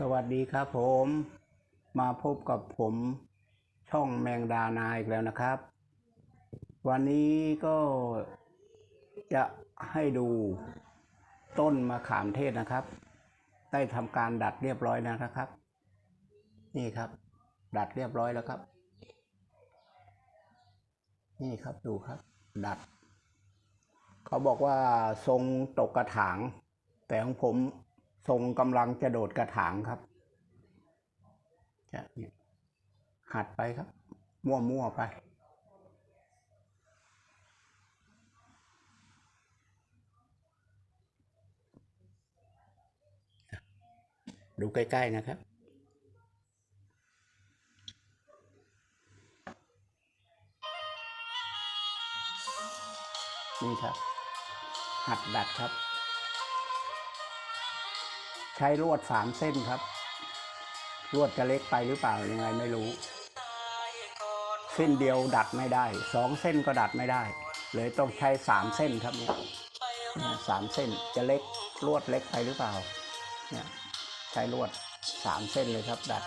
สวัสดีครับผมมาพบกับผมช่องแมงดานาอีกแล้วนะครับ วันนี้ก็จะให้ดูต้นมะขามเทศนะครับ ได้ทำการดัดเรียบร้อยแล้วนะครับ นี่ครับ ดัดเรียบร้อยแล้วครับ นี่ครับดูครับ ดัด เขาบอกว่าทรงตกกระถาง แต่ของผม ทรงกำลังจะโดดกระถางครับจะเนี่ยหัดไปครับ มั่วๆไปดูใกล้ ๆ นะครับ นี่ครับ หัดดัดครับ ใช้ลวดสามเส้นครับ ลวดจะเล็กไปหรือเปล่ายังไงไม่รู้ เส้นเดียวดัดไม่ได้สองเส้นก็ดัดไม่ได้ เลยต้องใช้สามเส้นครับเนี่ยสามเส้นจะเล็กลวดเล็กไปหรือเปล่าเนี่ยใช้ลวดสามเส้นเลยครับ ดัด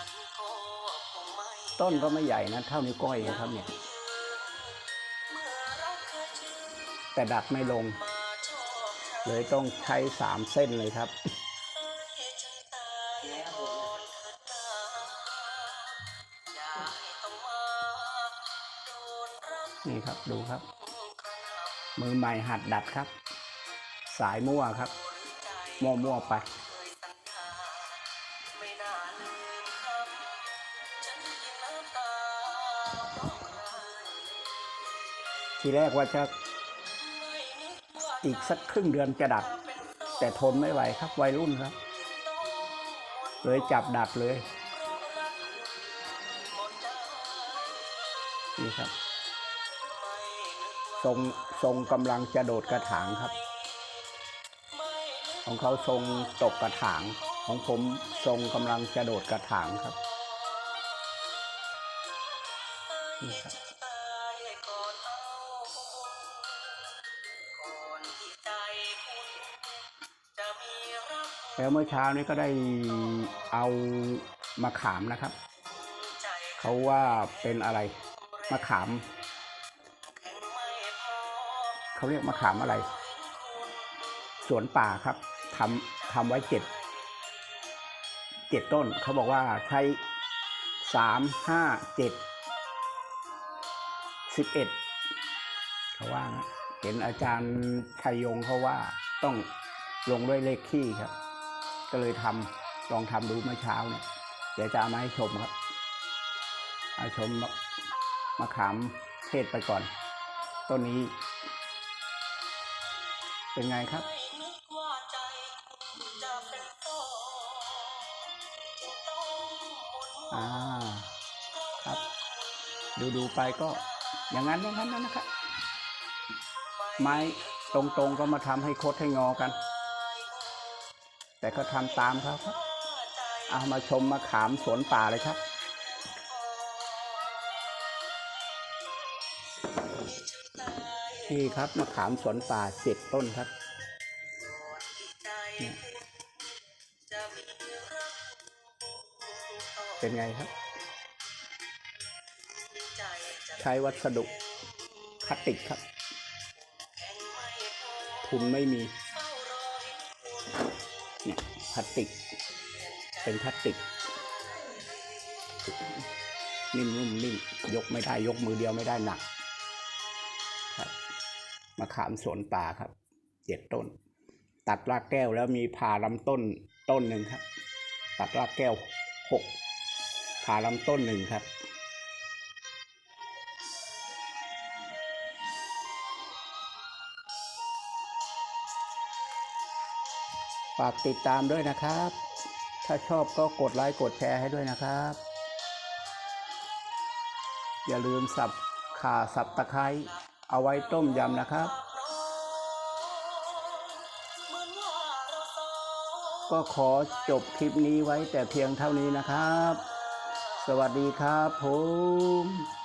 ต้นก็ไม่ใหญ่นะเท่านิ้วก้อยนะครับเนี่ยแต่ดัดไม่ลง เลยต้องใช้สามเส้นเลยครับ นี่ครับดูครับ มือใหม่หัดดัดครับ สายมั่วครับ มั่วมั่วไปทีแรกว่าจะอีกสักครึ่งเดือนจะดัด แต่ทนไม่ไหวครับวัยรุ่นครับ เลยจับดัดเลยนี่ครับทรงทรงกำลังจะโดดกระถางครับ ของเขาทรงตกกระถาง ของผมทรงกำลังจะโดดกระถางครับนี่ครับ แล้วเมื่อเช้านี้ก็ได้เอามาขามนะครับ เขาว่าเป็นอะไรมะขาม เขาเรียกมะขามอะไร สวนป่าครับทำทำไว้เจ็ดเจ็ดต้น เขาบอกว่าใช้สามห้าเจ็ดสิบเอ็ดเขาว่านะเห็นอาจารย์ชัยยงเขาว่าต้องลงด้วยเลขขี้ครับ ก็เลยทำลองทำดูเมื่อเช้าเนี่ยเดี๋ยวจะเอามาให้ชมครับ เอาชมมะขามเทศไปก่อน ต้นนี้ เป็นไงครับอ่าครับ ดูดูไปก็อย่างนั้นอย่างนั้นนะครับไม้ตรงๆก็มาทำให้คดให้งอกัน แต่ก็ทำตามเขาครับ เอามาชมมาขามสวนป่าเลยครับ นี่ครับมะขามสวนป่าเจ็ดต้นครับเนี่ยเป็นไงครับ ใช้วัสดุพลาสติกครับ ทุนไม่มี เนี่ยพลาสติก เป็นพลาสติก นิ่มนุ่มนิ่มยกไม่ได้ยกมือเดียวไม่ได้หนักครับมะขามสวนป่าครับเจ็ดต้น ตัดรากแก้วแล้วมีผ่าลำต้นต้นหนึ่งครับ ตัดรากแก้วหกผ่าลำต้นหนึ่งครับ ฝากติดตามด้วยนะครับ ถ้าชอบก็กดไลค์กดแชร์ให้ด้วยนะครับ อย่าลืมสับข่าสับตะไคร้เอาไว้ต้มยำนะครับ ก็ขอจบคลิปนี้ไว้แต่เพียงเท่านี้นะครับ สวัสดีครับผม